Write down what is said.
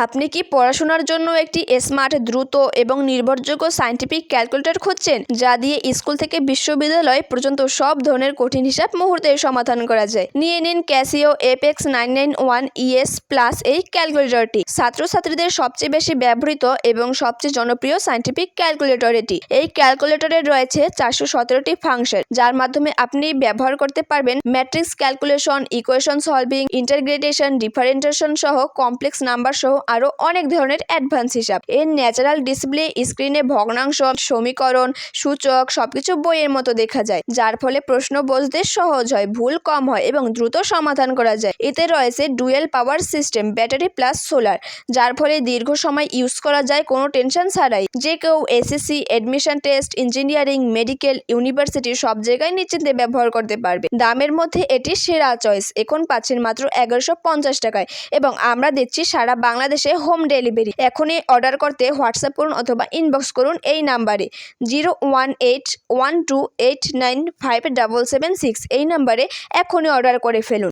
আপনি কি পড়াশোনার জন্য একটি স্মার্ট, দ্রুত এবং নির্ভরযোগ্য সায়েন্টিফিক ক্যালকুলেটর খুঁজছেন? যা দিয়ে স্কুল থেকে বিশ্ববিদ্যালয় পর্যন্ত সব ধরনের কঠিন হিসাব মুহূর্তে সমাধান করা যায়। নিয়ে নিন Casio apex nine nine one ES plus এই ক্যালকুলেটরটি। ছাত্রছাত্রীদের সবচেয়ে বেশি ব্যবহৃত এবং সবচেয়ে জনপ্রিয় সায়েন্টিফিক ক্যালকুলেটর এটি। এই ক্যালকুলেটরে রয়েছে চারশো সতেরোটি ফাংশন, যার মাধ্যমে আপনি ব্যবহার করতে পারবেন matrix calculation, equation solving integration differentiation সহ কমপ্লেক্স নাম্বার সহ আরও অনেক ধরনের অ্যাডভান্স হিসাব। এর ন্যাচারাল ডিসপ্লে স্ক্রিনে ভগ্নাংশ, সমীকরণ, সূচক, সবকিছু বইয়ের মতো দেখা যায়। যার ফলে প্রশ্ন বুঝতে সহজ হয়, ভুল কম হয় এবং দ্রুত সমাধান করা যায়। এতে রয়েছে dual power system battery plus solar যার ফলে দীর্ঘ সময় ইউজ করা যায়, কোনো টেনশন ছাড়াই। যে কেউ SSC admission test engineering medical university সব জায়গায় নিশ্চিন্তে ব্যবহার করতে পারবে। দামের মধ্যে এটি সেরা চয়েস এখন পাচ্ছেন মাত্র এগারোশো টাকায় এবং আমরা দিচ্ছি সারা বাংলাদেশে হোম ডেলিভারি। এখনই অর্ডার করতে হোয়াটসঅ্যাপ করুন অথবা ইনবক্স করুন এই নাম্বারে। Zero one eight one two eight nine five double seven six এই নাম্বারে এখনই অর্ডার করে ফেলুন।